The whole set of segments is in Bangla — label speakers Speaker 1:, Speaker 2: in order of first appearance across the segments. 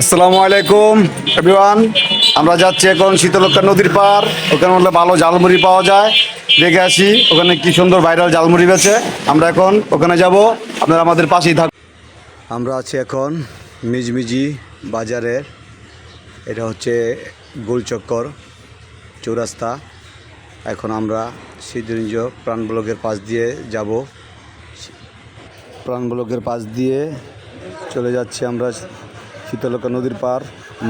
Speaker 1: আসসালামু আলাইকুম এভরিওয়ান আমরা যাচ্ছি এখন শীতলক্ষা নদীর পার। ওখানে বললে ভালো জালমুড়ি পাওয়া যায়। দেখে আসি ওখানে কি সুন্দর ভাইরাল জালমুড়ি বেছে আমরা এখন ওখানে যাব। আপনারা আমাদের পাশেই থাক আমরা আছি এখন মিজমিজি বাজারের এটা হচ্ছে গোলচক্কর চৌরাস্তা। এখন আমরা সিদ্ধরিঞ্জ প্রাণ ব্লকের পাশ দিয়ে যাব। প্রাণ ব্লকের পাশ দিয়ে চলে যাচ্ছি আমরা শীতলকা নদীর পার,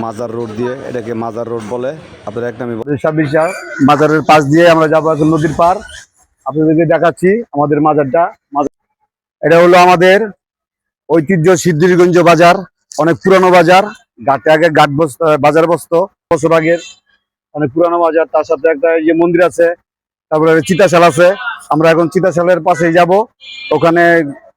Speaker 1: মাজার রোড দিয়ে, এটাকে মাজার রোড বলে। আপনারা এক নামে ছাব্বিশা মাজারের পাশ দিয়ে আমরা যাব এখন নদীর পার। আপনাদেরকে দেখাচ্ছি আমাদের মাজারটা। মাজার এটা হলো আমাদের ঐতিহ্য সিদ্ধিরগঞ্জ বাজার, অনেক পুরানো বাজার। ঘাটে আগে ঘাট বাজার বসত বছর আগের অনেক পুরানো বাজার। তার সাথে একটা যে মন্দির আছে, তারপরে চিতাশাল আছে। আমরা এখন চিতাশালের পাশেই যাব। ওখানে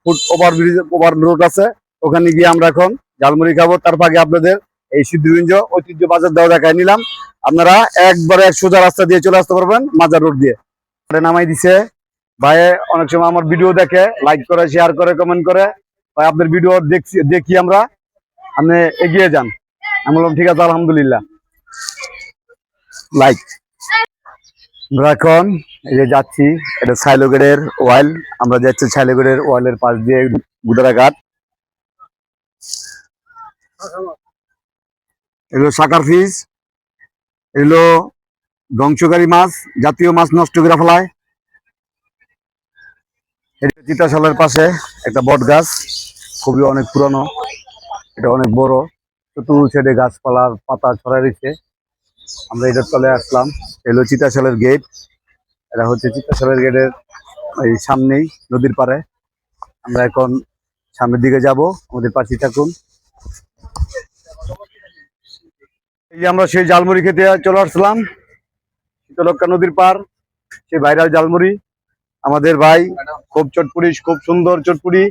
Speaker 1: foot over bridge over road আছে। ওখানে গিয়ে আমরা এখন ঝালমুড়ি খাব, তার আগে আপনাদের এই সিদ্ধিরঞ্জ ঐতিহ্য বাজার দেওয়া দেখায় নিলাম। আপনারা একবারে এক সোজা রাস্তা দিয়ে চলে আসতে পারবেন মাজার রোড দিয়ে। নামাই দিছে। ভাই, অনেক সময় আমার ভিডিও দেখে লাইক করে শেয়ার করে কমেন্ট করে। ভাই, আপনার ভিডিও দেখছি, দেখি আমরা। আপনি এগিয়ে যান। আমি বললাম, ঠিক আছে, আলহামদুলিল্লাহ। লাইক আমরা এখন এই যে যাচ্ছি, এটা সাইলোগেটের ওয়াইল। আমরা যাচ্ছি সাইলোগেটের ওয়াইলের পাশ দিয়ে গুদারাঘাট। এগুলো শাকার ফিস এগুলো ধ্বংসকারী মাছ, জাতীয় মাছ নষ্ট করে ফেলায়। চিতাশালের পাশে একটা বট গাছ, খুবই অনেক পুরনো, এটা অনেক বড়। চতুর সাইডে গাছপালার পাতা ছড়াই রয়েছে আমরা এটার তলে আসলাম, এলো চিতাশালের গেট। এটা হচ্ছে চিতাশালের গেটের এই সামনেই, নদীর পাড়ে। আমরা এখন সামনের দিকে যাব, আমাদের পাশে থাকুন। এই যে আমরা সেই জালমুড়ি খেতে চলে আসলাম। শীতলক্ষা নদীর পার, সেই ভাইরাল জালমুড়ি আমাদের ভাই খুব চটপুরি খুব সুন্দর চটপুরি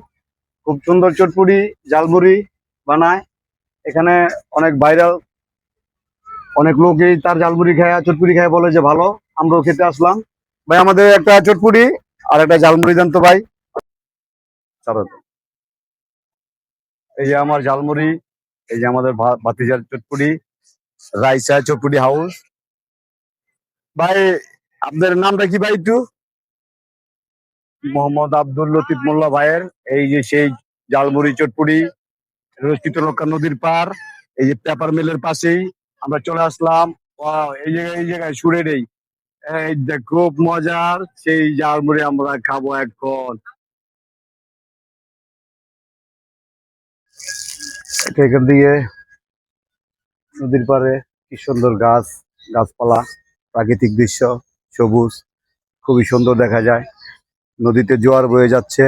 Speaker 1: খুব সুন্দর চটপুরি জালমুড়ি বানায়। এখানে অনেক ভাইরাল, অনেক লোকই তার জালমুড়ি খায় চটপুরি খায়, বলে যে ভালো, আমরাও খেতে আসলাম। ভাই, আমাদের একটা চটপুরি আর একটা জালমুড়ি দেন তো ভাই। এই যে আমার জালমুড়ি এই যে আমাদের ভাতিজার চটপুরি রাইসা চটপুরি হাউস। ভাই আপনাদের নামটা কি ভাই একটু? মোহাম্মদ আব্দুল লতিফ মোল্লা ভাইয়ের। এই যে সেই জালমুড়ি চটপুরি শীতলক্ষা নদীর পার এই যে পেপার মিলের পাশেই আমরা চলে আসলাম। এই জায়গায় এই জায়গায় সুরের এই এই খুব মজার, সেই জালমুড়ি আমরা খাব এখন। এখান দিয়ে নদীর পারে কি সুন্দর গাছ, গাছপালা, প্রাকৃতিক দৃশ্য, সবুজ, খুবই সুন্দর দেখা যায়। নদীতে জোয়ার বয়ে যাচ্ছে।